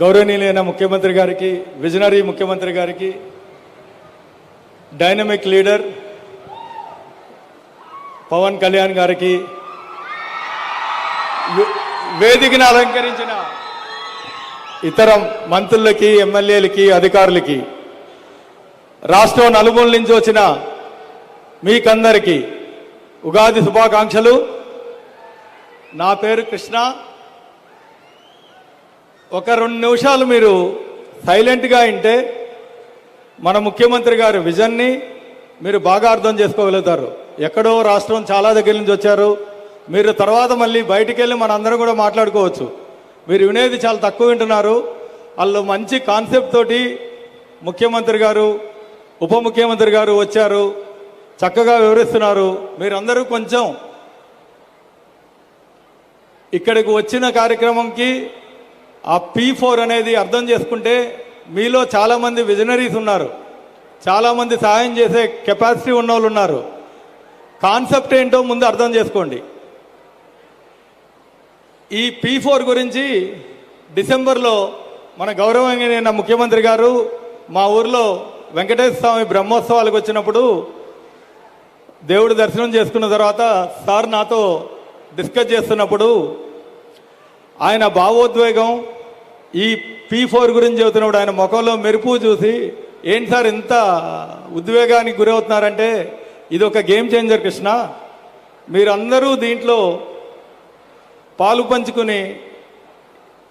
గౌరవనీయులైన ముఖ్యమంత్రి గారికి విజనరీ ముఖ్యమంత్రి గారికి డైనమిక్ లీడర్ పవన్ కళ్యాణ్ గారికి వేదికను అలంకరించిన ఇతర మంత్రులకి ఎమ్మెల్యేలకి అధికారులకి రాష్ట్రం నలుమూల నుంచి వచ్చిన మీకందరికీ ఉగాది శుభాకాంక్షలు. నా పేరు కృష్ణ. ఒక రెండు నిమిషాలు మీరు సైలెంట్గా ఉంటే మన ముఖ్యమంత్రి గారి విజన్ని మీరు బాగా అర్థం చేసుకోగలుగుతారు. ఎక్కడో రాష్ట్రం చాలా దగ్గర నుంచి వచ్చారు. మీరు తర్వాత మళ్ళీ బయటికి వెళ్ళి మనందరం కూడా మాట్లాడుకోవచ్చు. మీరు వినేది చాలా తక్కువ వింటున్నారు. వాళ్ళు మంచి కాన్సెప్ట్ తోటి ముఖ్యమంత్రి గారు ఉప ముఖ్యమంత్రి గారు వచ్చారు. చక్కగా వివరిస్తున్నారు. మీరందరూ కొంచెం ఇక్కడికి వచ్చిన కార్యక్రమంకి ఆ పీ ఫోర్ అనేది అర్థం చేసుకుంటే మీలో చాలామంది విజనరీస్ ఉన్నారు. చాలామంది సహాయం చేసే కెపాసిటీ ఉన్న వాళ్ళు ఉన్నారు. కాన్సెప్ట్ ఏంటో ముందు అర్థం చేసుకోండి. ఈ పీ ఫోర్ గురించి డిసెంబర్లో మన గౌరవనీయ ముఖ్యమంత్రి గారు మా ఊర్లో వెంకటేశ్వర స్వామి బ్రహ్మోత్సవాలకు వచ్చినప్పుడు దేవుడు దర్శనం చేసుకున్న తర్వాత సార్ నాతో డిస్కస్ చేస్తున్నప్పుడు ఆయన భావోద్వేగం ఈ పీ ఫోర్ గురించి చెబుతున్నప్పుడు ఆయన ముఖంలో మెరుపు చూసి ఏంటి సార్ ఇంత ఉద్వేగానికి గురవుతున్నారంటే ఇది ఒక గేమ్ చేంజర్ కృష్ణ. మీరందరూ దీంట్లో పాలు పంచుకుని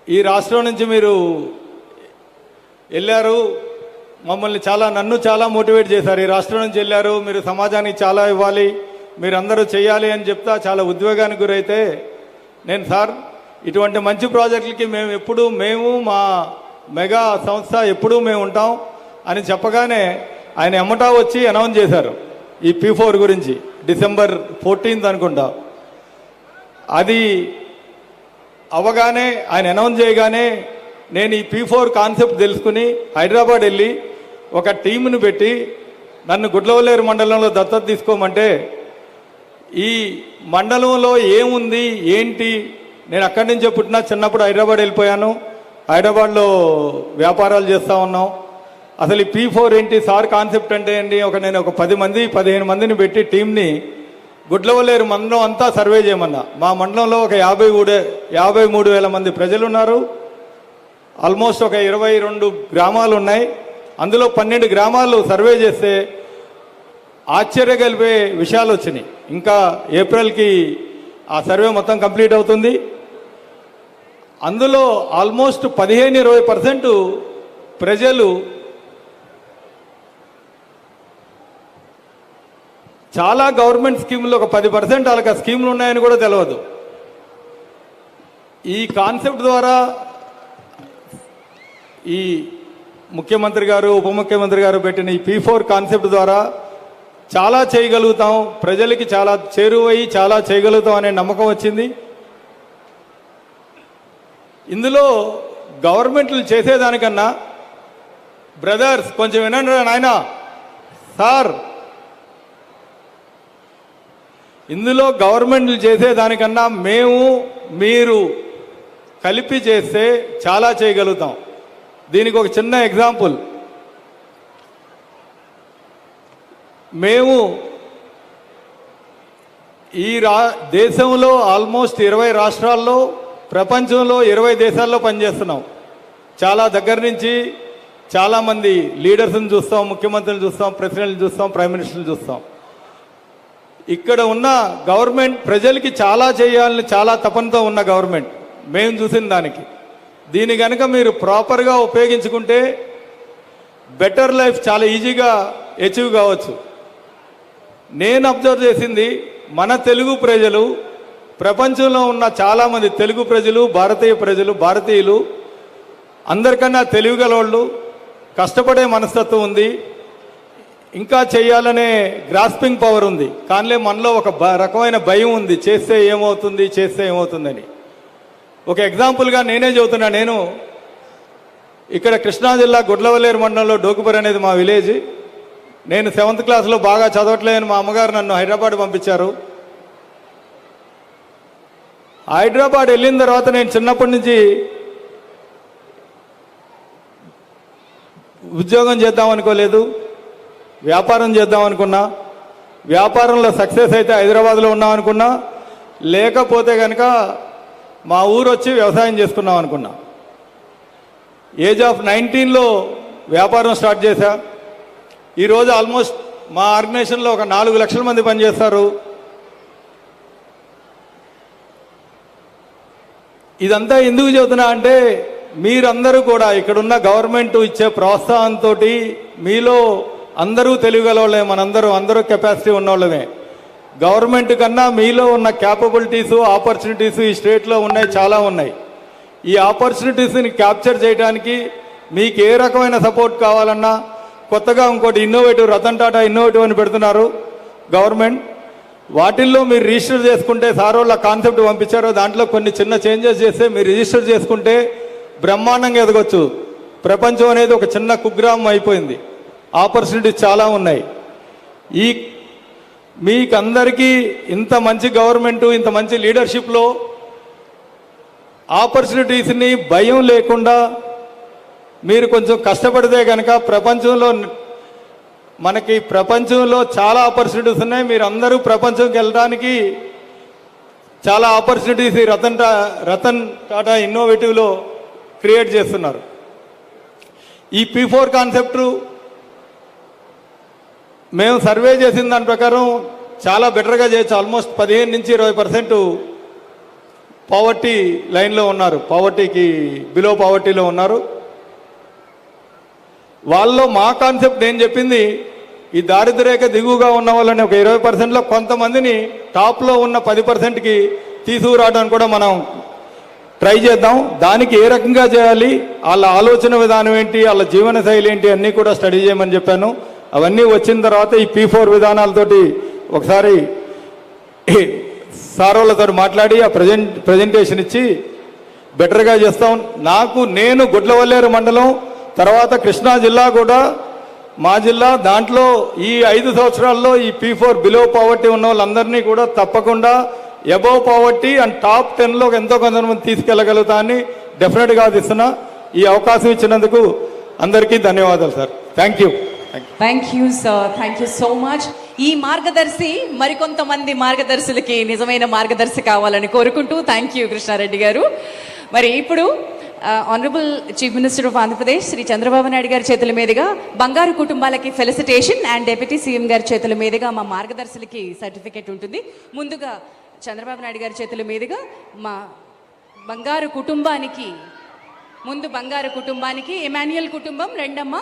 ఈ రాష్ట్రం నుంచి మీరు వెళ్ళారు. మమ్మల్ని చాలా నన్ను చాలా మోటివేట్ చేశారు. ఈ రాష్ట్రం నుంచి వెళ్ళారు. మీరు సమాజానికి చాలా ఇవ్వాలి. మీరందరూ చేయాలి అని చెప్తా చాలా ఉద్వేగానికి గురైతే నేను సార్ ఇటువంటి మంచి ప్రాజెక్టులకి మేము ఎప్పుడు మేము మా మెగా సంస్థ ఎప్పుడూ మేము ఉంటాం అని చెప్పగానే ఆయన ఎమ్మటా వచ్చి అనౌన్స్ చేశారు. ఈ పీ ఫోర్ గురించి డిసెంబర్ ఫోర్టీన్త్ అనుకుంటా. అది అవగానే ఆయన అనౌన్స్ చేయగానే నేను ఈ పీ ఫోర్ కాన్సెప్ట్ తెలుసుకుని హైదరాబాద్ వెళ్ళి ఒక టీంను పెట్టి నన్ను గుడ్లవల్లేరు మండలంలో దత్తత తీసుకోమంటే ఈ మండలంలో ఏముంది ఏంటి నేను అక్కడి నుంచే పుట్టినా చిన్నప్పుడు హైదరాబాద్ వెళ్ళిపోయాను. హైదరాబాద్లో వ్యాపారాలు చేస్తూ ఉన్నాం. అసలు ఈ పీ ఫోర్ ఏంటి? సార్ కాన్సెప్ట్ అంటే ఏంటి? ఒక నేను ఒక పది మంది పదిహేను మందిని పెట్టి టీంని గుడ్లవల్లేరు మండలం అంతా సర్వే చేయమన్నా. మా మండలంలో ఒక యాభై మూడే యాభై మూడు వేల మంది ప్రజలు ఉన్నారు ఆల్మోస్ట్ ఒక ఇరవై రెండు గ్రామాలు ఉన్నాయి. అందులో పన్నెండు గ్రామాలు సర్వే చేస్తే ఆశ్చర్యగలిపే విషయాలు వచ్చినాయి. ఇంకా ఏప్రిల్కి ఆ సర్వే మొత్తం కంప్లీట్ అవుతుంది. అందులో ఆల్మోస్ట్ పదిహేను ఇరవై పర్సెంట్ ప్రజలు చాలా గవర్నమెంట్ స్కీములు ఒక పది పర్సెంట్ వాళ్ళకి ఆ స్కీములు ఉన్నాయని కూడా తెలియదు ఈ కాన్సెప్ట్ ద్వారా ఈ ముఖ్యమంత్రి గారు ఉప ముఖ్యమంత్రి గారు పెట్టిన ఈ పీ ఫోర్ కాన్సెప్ట్ ద్వారా చాలా చేయగలుగుతాం ప్రజలకి చాలా చేరువయ్యి చాలా చేయగలుగుతాం అనే నమ్మకం వచ్చింది. ఇందులో గవర్నమెంట్లు చేసేదానికన్నా బ్రదర్స్ కొంచెం వినండి నాయన నాయనా. సార్ ఇందులో గవర్నమెంట్లు చేసేదానికన్నా మేము మీరు కలిపి చేస్తే చాలా చేయగలుగుతాం. దీనికి ఒక చిన్న ఎగ్జాంపుల్. మేము ఈ రా దేశంలో ఆల్మోస్ట్ ఇరవై రాష్ట్రాల్లో ప్రపంచంలో ఇరవై దేశాల్లో పనిచేస్తున్నాం. చాలా దగ్గర నుంచి చాలామంది లీడర్స్ని చూస్తాం ముఖ్యమంత్రిని చూస్తాం ప్రెసిడెంట్ని చూస్తాం ప్రైమ్ మినిస్టర్ని చూస్తాం. ఇక్కడ ఉన్న గవర్నమెంట్ ప్రజలకి చాలా చేయాలని చాలా తపనతో ఉన్న గవర్నమెంట్. మేము చూసిన దానికి. దీని కనుక మీరు ప్రాపర్గా ఉపయోగించుకుంటే బెటర్ లైఫ్ చాలా ఈజీగా అచీవ్ కావచ్చు. నేను అబ్జర్వ్ చేసింది మన తెలుగు ప్రజలు ప్రపంచంలో ఉన్న చాలామంది తెలుగు ప్రజలు భారతీయ ప్రజలు భారతీయులు అందరికన్నా తెలివిగలవాళ్ళు కష్టపడే మనస్తత్వం ఉంది ఇంకా చేయాలనే గ్రాస్పింగ్ పవర్ ఉంది. కానీ మనలో ఒక బ- రకమైన భయం ఉంది చేస్తే ఏమవుతుంది చేస్తే ఏమవుతుందని. ఒక ఎగ్జాంపుల్గా నేనే చెబుతున్నా నేను ఇక్కడ కృష్ణా జిల్లా గుడ్లవల్లేరు మండలంలో డోకుపర్ అనేది మా విలేజ్ నేను సెవెంత్ క్లాస్లో బాగా చదవట్లేదని మా అమ్మగారు నన్ను హైదరాబాద్ పంపించారు. హైదరాబాద్ వెళ్ళిన తర్వాత నేను చిన్నప్పటి నుంచి ఉద్యోగం చేద్దాం అనుకోలేదు వ్యాపారం చేద్దాం అనుకున్నా. వ్యాపారంలో సక్సెస్ అయితే హైదరాబాద్లో ఉన్నాం అనుకున్నా. లేకపోతే కనుక మా ఊరు వచ్చి వ్యవసాయం చేసుకున్నాం అనుకున్నా. ఏజ్ ఆఫ్ నైన్టీన్లో వ్యాపారం స్టార్ట్ చేశా. ఈరోజు ఆల్మోస్ట్ మా ఆర్గనైజేషన్లో ఒక నాలుగు లక్షల మంది పనిచేస్తారు. ఇదంతా ఎందుకు చెబుతున్నా అంటే మీరందరూ కూడా ఇక్కడున్న గవర్నమెంట్ ఇచ్చే ప్రోత్సాహంతో మీలో అందరూ తెలియగలవాళ్ళే మనందరూ అందరూ కెపాసిటీ ఉన్నవాళ్ళమే. గవర్నమెంట్ కన్నా మీలో ఉన్న క్యాపబిలిటీస్ ఆపర్చునిటీస్ ఈ స్టేట్లో ఉన్నాయి చాలా ఉన్నాయి. ఈ ఆపర్చునిటీస్ని క్యాప్చర్ చేయడానికి మీకు ఏ రకమైన సపోర్ట్ కావాలన్నా కొత్తగా ఇంకోటి ఇన్నోవేటివ్ రతన్ టాటా ఇన్నోవేటివ్ అని పెడుతున్నారు గవర్నమెంట్ వాటిల్లో మీరు రిజిస్టర్ చేసుకుంటే సార్ వాళ్ళ కాన్సెప్ట్ పంపించారో దాంట్లో కొన్ని చిన్న చేంజెస్ చేస్తే మీరు రిజిస్టర్ చేసుకుంటే బ్రహ్మాండంగా ఎదగొచ్చు. ప్రపంచం అనేది ఒక చిన్న కుగ్రామం అయిపోయింది. ఆపర్చునిటీస్ చాలా ఉన్నాయి. ఈ మీకందరికీ ఇంత మంచి గవర్నమెంట్ ఇంత మంచి లీడర్షిప్లో ఆపర్చునిటీస్ని భయం లేకుండా మీరు కొంచెం కష్టపడితే కనుక ప్రపంచంలో మనకి ప్రపంచంలో చాలా ఆపర్చునిటీస్ ఉన్నాయి. మీరు అందరూ ప్రపంచంకి వెళ్ళడానికి చాలా ఆపర్చునిటీస్ ఈ రతన్ టా రతన్ టాటా ఇన్నోవేటివ్లో క్రియేట్ చేస్తున్నారు. ఈ పీ ఫోర్ కాన్సెప్ట్ మేము సర్వే చేసిన దాని ప్రకారం చాలా బెటర్గా చేయొచ్చు. ఆల్మోస్ట్ పదిహేను నుంచి ఇరవై పర్సెంట్ పావర్టీ లైన్లో ఉన్నారు. పావర్టీకి బిలో పావర్టీలో ఉన్నారు. వాళ్ళలో మా కాన్సెప్ట్ నేను చెప్పింది ఈ దారిద్ర్యరేఖ దిగువగా ఉన్న వాళ్ళని ఒక ఇరవై పర్సెంట్లో కొంతమందిని టాప్లో ఉన్న పది పర్సెంట్కి తీసుకురావడానికి కూడా మనం ట్రై చేద్దాం. దానికి ఏ రకంగా చేయాలి వాళ్ళ ఆలోచన విధానం ఏంటి వాళ్ళ జీవన శైలి ఏంటి అన్నీ కూడా స్టడీ చేయమని చెప్పాను. అవన్నీ వచ్చిన తర్వాత ఈ పీ ఫోర్ విధానాలతోటి ఒకసారి సార్ వాళ్ళతో మాట్లాడి ఆ ప్రజెంట్ ప్రజెంటేషన్ ఇచ్చి బెటర్గా చేస్తాం. నాకు నేను గుడ్లవల్లేరు మండలం తర్వాత కృష్ణా జిల్లా కూడా మా జిల్లా దాంట్లో ఈ ఐదు సంవత్సరాల్లో ఈ పీ ఫోర్ బిలో పావర్టీ ఉన్న వాళ్ళందరినీ కూడా తప్పకుండా అబౌవ్ పావర్టీ అండ్ టాప్ టెన్లో ఎంతో కొంతమంది తీసుకెళ్ళగలుగుతా అని డెఫినెట్గా ఆదిస్తున్నా ఈ అవకాశం ఇచ్చినందుకు అందరికీ ధన్యవాదాలు sir thank you thank you sir thank you so much ఈ మార్గదర్శి మరికొంతమంది మార్గదర్శులకి నిజమైన మార్గదర్శి కావాలని కోరుకుంటూ థ్యాంక్ యూ కృష్ణారెడ్డి గారు. మరి ఇప్పుడు honourable chief minister of Andhra Pradesh Shri Chandrababu Naidu గారి చేతుల మీదుగా బంగారు కుటుంబాలకి ఫెలిసిటేషన్ అండ్ డెప్యూటీ సీఎం గారి చేతుల మీదుగా మా మార్గదర్శులకి సర్టిఫికేట్ ఉంటుంది. ముందుగా చంద్రబాబు నాయుడు గారి చేతుల మీదుగా మా బంగారు కుటుంబానికి ముందు బంగారు కుటుంబానికి ఎమాన్యుయల్ కుటుంబం రెండమ్మ.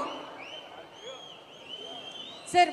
సార్